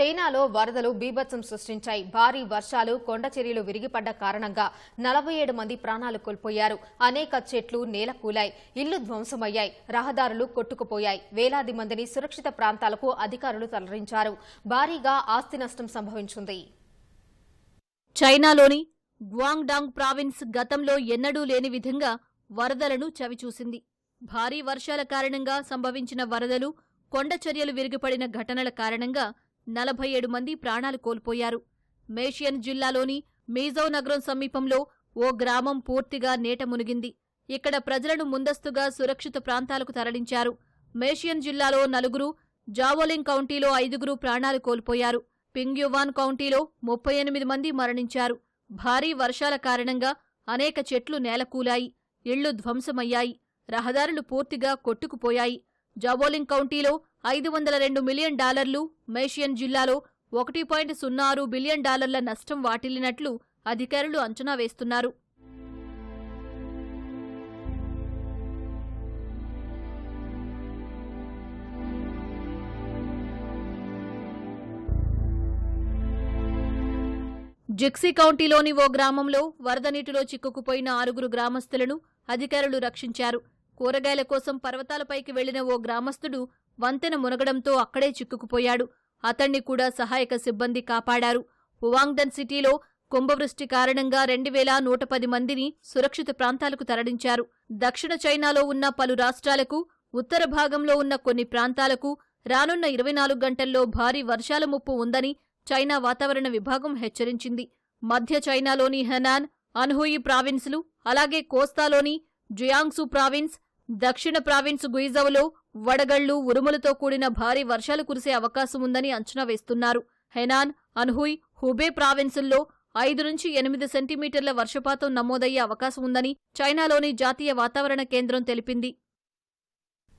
చైనాలో వరదలు బీభత్సం సృష్టించాయి. భారీ వర్షాలు కొండ చర్యలు విరిగిపడ్డ కారణంగా నలభై ఏడు మంది ప్రాణాలు కోల్పోయారు. అనేక చెట్లు నేలకూలాయి. ఇళ్ళు ధ్వంసమయ్యాయి. రహదారులు కొట్టుకుపోయాయి. వేలాది మందిని సురక్షిత ప్రాంతాలకు అధికారులు తరలించారు. భారీగా ఆస్తి నష్టం సంభవించింది. చైనాలోని గ్వాంగ్డాంగ్ ప్రావిన్స్ గతంలో ఎన్నడూ లేని విధంగా వరదలను చవిచూసింది. భారీ వర్షాల కారణంగా సంభవించిన వరదలు కొండచర్యలు విరిగిపడిన ఘటనల కారణంగా నలభై ఏడు మంది ప్రాణాలు కోల్పోయారు. మేషియన్ జిల్లాలోని మీజౌ నగరం సమీపంలో ఓ గ్రామం పూర్తిగా నేట మునిగింది. ఇక్కడ ప్రజలను ముందస్తుగా సురక్షిత ప్రాంతాలకు తరలించారు. మేషియన్ జిల్లాలో నలుగురు జావోలింగ్ కౌంటీలో ఐదుగురు ప్రాణాలు కోల్పోయారు. పింగ్యువాన్ కౌంటీలో ముప్పై ఎనిమిది మంది మరణించారు. భారీ వర్షాల కారణంగా అనేక చెట్లు నేలకూలాయి ఇళ్ళు ధ్వంసమయ్యాయి రహదారులు పూర్తిగా కొట్టుకుపోయాయి. జాబోలింగ్ కౌంటీలో ఐదు వందల రెండు మిలియన్ డాలర్లు మేషియన్ జిల్లాలో ఒకటి పాయింట్ సున్నా ఆరు బిలియన్ డాలర్ల నష్టం వాటిల్లినట్లు అధికారులు అంచనా వేస్తున్నారు. జిక్సీ కౌంటీలోని ఓ గ్రామంలో వరద నీటిలో చిక్కుకుపోయిన ఆరుగురు గ్రామస్తులను అధికారులు రక్షించారు. కూరగాయల కోసం పర్వతాలపైకి వెళ్ళిన ఓ గ్రామస్తుడు వంతెన మునగడంతో అక్కడే చిక్కుకుపోయాడు. అతణ్ణి కూడా సహాయక సిబ్బంది కాపాడారు. హువాంగ్డన్ సిటీలో కుంభవృష్టి కారణంగా రెండు వేల నూట పది మందిని సురక్షిత ప్రాంతాలకు తరలించారు. దక్షిణ చైనాలో ఉన్న పలు రాష్ట్రాలకు ఉత్తర భాగంలో ఉన్న కొన్ని ప్రాంతాలకు రానున్న ఇరవై నాలుగు గంటల్లో భారీ వర్షాల ముప్పు ఉందని చైనా వాతావరణ విభాగం హెచ్చరించింది. మధ్య చైనాలోని హెనాన్ అన్హుయి ప్రావిన్సులు అలాగే కోస్తాలోని జుయాంగ్సు ప్రావిన్స్ దక్షిణ ప్రావిన్స్ గుయిజౌలో వడగళ్ళు ఉరుములతో కూడిన భారీ వర్షాలు కురిసే అవకాశం ఉందని అంచనా వేస్తున్నారు. హెనాన్ అన్హుయ్ హుబే ప్రావిన్సుల్లో ఐదు నుంచి ఎనిమిది సెంటీమీటర్ల వర్షపాతం నమోదయ్యే అవకాశం ఉందని చైనాలోని జాతీయ వాతావరణ కేంద్రం తెలిపింది.